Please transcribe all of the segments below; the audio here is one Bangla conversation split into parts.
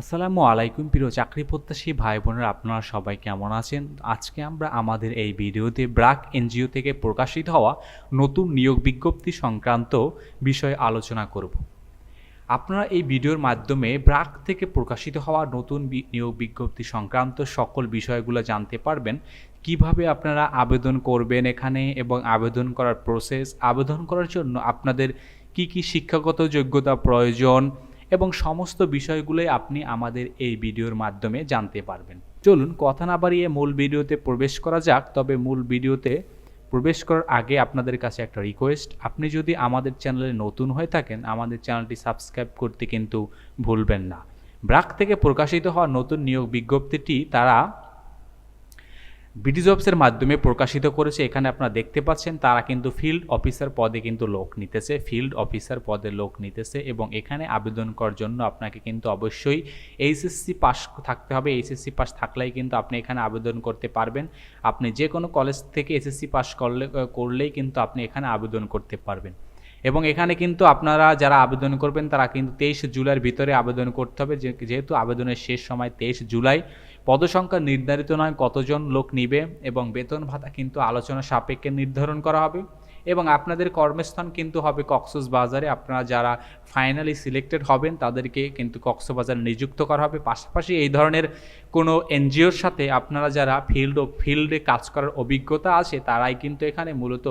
আসসালামু আলাইকুম প্রিয় চাকরি প্রত্যাশী ভাই বোনেরা, আপনারা সবাই কেমন আছেন? আজকে আমরা আমাদের এই ভিডিওতে ব্রাক এনজিও থেকে প্রকাশিত হওয়া নতুন নিয়োগ বিজ্ঞপ্তি সংক্রান্ত বিষয়ে আলোচনা করব। আপনারা এই ভিডিওর মাধ্যমে ব্রাক থেকে প্রকাশিত হওয়া নতুন নিয়োগ বিজ্ঞপ্তি সংক্রান্ত সকল বিষয়গুলো জানতে পারবেন। কীভাবে আপনারা আবেদন করবেন এখানে এবং আবেদন করার প্রসেস আবেদন করার জন্য আপনাদের কি কি শিক্ষাগত যোগ্যতা প্রয়োজন এবং সমস্ত বিষয়গুলোই আপনি আমাদের এই ভিডিওর মাধ্যমে জানতে পারবেন। চলুন কথা না বাড়িয়ে মূল ভিডিওতে প্রবেশ করা যাক, তবে মূল ভিডিওতে প্রবেশ করার আগে আপনাদের কাছে একটা রিকোয়েস্ট আপনি যদি আমাদের চ্যানেলে নতুন হয়ে থাকেন, আমাদের চ্যানেলটি সাবস্ক্রাইব করতে কিন্তু ভুলবেন না। ব্রাক থেকে প্রকাশিত হওয়া নতুন নিয়োগ বিজ্ঞপ্তিটি তারা বিডি জবসের মাধ্যমে প্রকাশিত করেছে, এখানে আপনারা দেখতে পাচ্ছেন, তারা কিন্তু ফিল্ড অফিসার পদে কিন্তু লোক নিতেছে ফিল্ড অফিসার পদে লোক নিতেছে এবং এখানে আবেদন করার জন্য আপনাকে কিন্তু অবশ্যই এইচএসসি পাস থাকতে হবে। এইচএসসি পাস থাকলেই কিন্তু আপনি এখানে আবেদন করতে পারবেন। আপনি যে কোনো কলেজ থেকে এসএসসি পাস করলে, করলেই কিন্তু আপনি এখানে আবেদন করতে পারবেন। এবং এখানে কিন্তু আপনারা যারা আবেদন করবেন, তারা কিন্তু তেইশ জুলাইয়ের ভিতরে আবেদন করতে হবে। যেহেতু আবেদনের শেষ সময় তেইশ জুলাই পদসংখ্যা নির্ধারিত নয় কতজন লোক নিবে এবং বেতন ভাতা কিন্তু আলোচনা সাপেক্ষে নির্ধারণ করা হবে। এবং আপনাদের কর্মস্থান কিন্তু হবে কক্সস বাজারে আপনারা যারা ফাইনালি সিলেক্টেড হবেন, তাদেরকে কিন্তু কক্সবাজারে নিযুক্ত করা হবে। পাশাপাশি এই ধরনের কোনো এনজিওর সাথে আপনারা যারা ফিল্ড ও ফিল্ডে কাজ করার অভিজ্ঞতা আছে, তারাই কিন্তু এখানে মূলত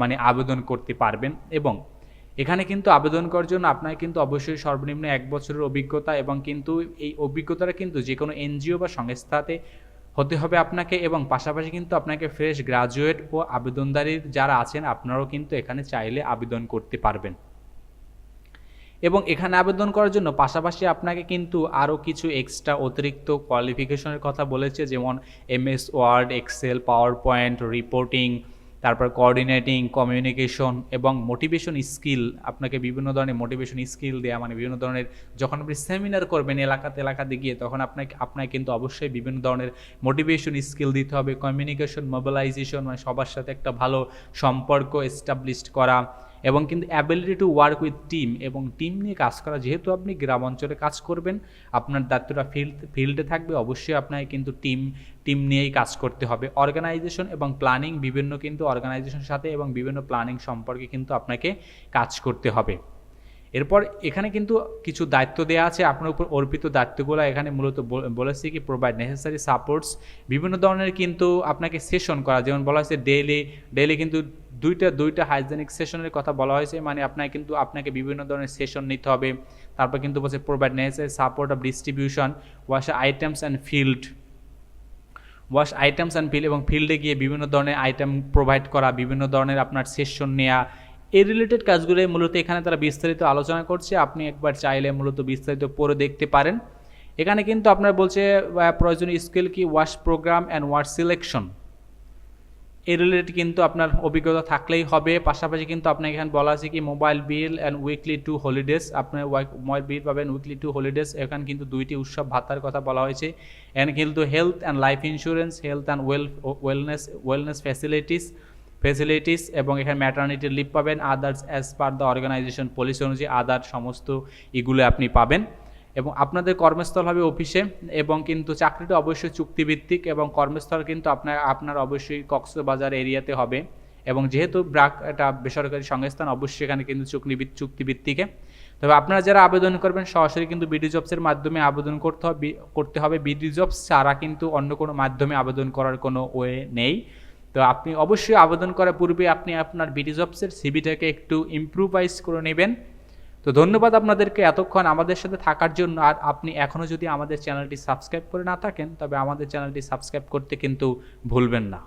মানে আবেদন করতে পারবেন। এবং এখানে কিন্তু আবেদন করার জন্য আপনার কিন্তু অবশ্যই সর্বনিম্ন এক বছরের অভিজ্ঞতা এবং কিন্তু এই অভিজ্ঞতাটা কিন্তু যে কোনো এনজিও বা সংস্থাতে হতে হবে আপনাকে এবং পাশাপাশি কিন্তু আপনাকে ফ্রেশ গ্রাজুয়েট ও আবেদনদারির যারা আছেন আপনারাও কিন্তু এখানে চাইলে আবেদন করতে পারবেন। এবং এখানে আবেদন করার জন্য পাশাপাশি আপনাকে কিন্তু আরও কিছু এক্সট্রা অতিরিক্ত কোয়ালিফিকেশনের কথা বলেছে, যেমন MS Word Excel power point reporting তারপর কোঅর্ডিনেটিং কমিউনিকেশন এবং মোটিভেশন স্কিল আপনাকে বিভিন্ন ধরনের মোটিভেশন স্কিল দেওয়া মানে বিভিন্ন ধরনের যখন আপনি সেমিনার করবেন এলাকাতে এলাকাতে গিয়ে, তখন আপনাকে আপনাকে কিন্তু অবশ্যই বিভিন্ন ধরনের মোটিভেশন স্কিল দিতে হবে। কমিউনিকেশন মোবিলাইজেশন মানে সবার সাথে একটা ভালো সম্পর্ক এস্টাবলিশ করা। এবং কিন্তু ability to work with team এবং টিম নিয়ে কাজ করা, যেহেতু আপনি গ্রাম অঞ্চলে কাজ করবেন, আপনার দায়িত্বটা ফিল্ড ফিল্ডে থাকবে, অবশ্যই আপনাকে কিন্তু টিম টিম নিয়েই কাজ করতে হবে। অর্গানাইজেশন এবং প্ল্যানিং বিভিন্ন কিন্তু অর্গানাইজেশনের সাথে এবং বিভিন্ন প্ল্যানিং সম্পর্কে কিন্তু আপনাকে কাজ করতে হবে। এরপর এখানে কিন্তু কিছু দায়িত্ব দেওয়া আছে। আপনার উপর অর্পিত দায়িত্বগুলো এখানে মূলত বল- বলেছে কি প্রোভাইড নেসেসারি সাপোর্টস বিভিন্ন ধরনের কিন্তু আপনাকে সেশন করা, যেমন বলা হয়েছে ডেইলি ডেইলি কিন্তু দুইটা দুইটা হাইজেনিক সেশনের কথা বলা হয়েছে মানে আপনাকে কিন্তু আপনাকে বিভিন্ন ধরনের সেশন নিতে হবে। তারপর কিন্তু বলছে provide necessary support of distribution wash items and field wash items and field এবং ফিল্ডে গিয়ে বিভিন্ন ধরনের আইটেম প্রোভাইড করা, বিভিন্ন ধরনের আপনার সেশন নেওয়া এই রিলেটেড কাজগুলোই মূলত এখানে তারা বিস্তারিত আলোচনা করছে। আপনি একবার চাইলে মূলত বিস্তারিত পড়ে দেখতে পারেন। এখানে কিন্তু আপনার বলছে প্রয়োজনীয় স্কিল কি? Wash program and wash selection এই রিলেটেড কিন্তু আপনার অভিজ্ঞতা থাকলেই হবে। পাশাপাশি কিন্তু আপনাকে এখানে বলা আছে কি mobile bill and weekly two holidays আপনার মোবাইল বিল পাবেন উইকলি টু হলিডেজ এখানে কিন্তু দুইটি উৎসব ভাতার কথা বলা হয়েছে। এখানে কিন্তু health and life insurance health and well wellness wellness facilities facilities এবং এখানে ম্যাটার্নিটি লিভ পাবেন others as per the organization policy অনুযায়ী আদার সমস্ত এগুলো আপনি পাবেন। এবং আপনাদের কর্মস্থল হবে অফিসে এবং কিন্তু চাকরিটা অবশ্যই চুক্তিভিত্তিক এবং কর্মস্থল কিন্তু আপনার আপনার অবশ্যই কক্সবাজার এরিয়াতে হবে। এবং যেহেতু ব্রাক একটা বেসরকারি সংস্থান, অবশ্যই এখানে কিন্তু চুক্তি চুক্তিভিত্তিকে তবে আপনারা যারা আবেদন করবেন, সরাসরি কিন্তু বিডি জবসের মাধ্যমে আবেদন করতে হবে করতে হবে। বিডি জবস ছাড়া কিন্তু অন্য কোনো মাধ্যমে আবেদন করার কোনো ওয়ে নেই। তো আপনি অবশ্যই আবেদন করার পূর্বে আপনি আপনার বিডি জবসের সিবিটাকে একটু ইম্প্রুভাইজ করে নেবেন। তো ধন্যবাদ আপনাদেরকে এতক্ষণ আমাদের সাথে থাকার জন্য। আর আপনি এখনও যদি আমাদের চ্যানেলটি সাবস্ক্রাইব করে না থাকেন, তবে আমাদের চ্যানেলটি সাবস্ক্রাইব করতে কিন্তু ভুলবেন না।